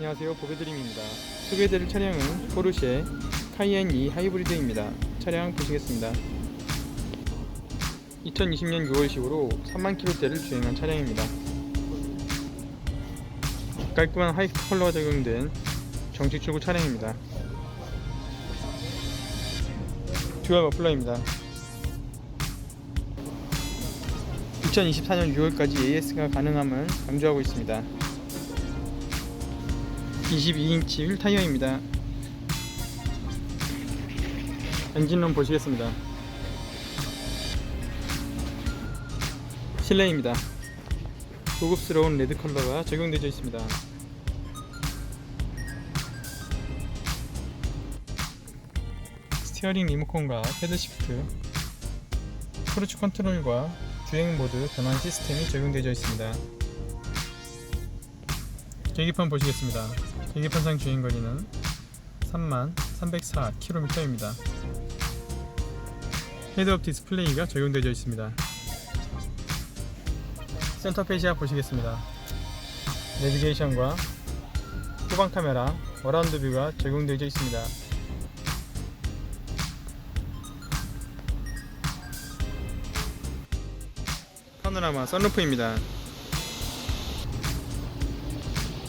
안녕하세요. 보배드림입니다. 소개해드릴 차량은 포르쉐 카이엔 E 하이브리드입니다. 차량 보시겠습니다. 2020년 6월식으로 3만 킬로대를 주행한 차량입니다. 깔끔한 화이트 컬러가 적용된 정식 출고 차량입니다. 듀얼 머플러입니다. 2024년 6월까지 AS가 가능함을 강조하고 있습니다 22인치 휠 타이어입니다. 엔진룸 보시겠습니다. 실내입니다. 고급스러운 레드 컬러가 적용되어 있습니다. 스티어링 리모컨과 패드 시프트, 크루즈 컨트롤과 주행 모드 변환 시스템이 적용되어 있습니다. 계기판 보시겠습니다. 계기판상 주행 거리는 3만 304km입니다. 헤드업 디스플레이가 적용되어 있습니다. 센터 페시아 보시겠습니다. 내비게이션과 후방 카메라, 어라운드 뷰가 적용되어 있습니다. 파노라마 썬루프입니다.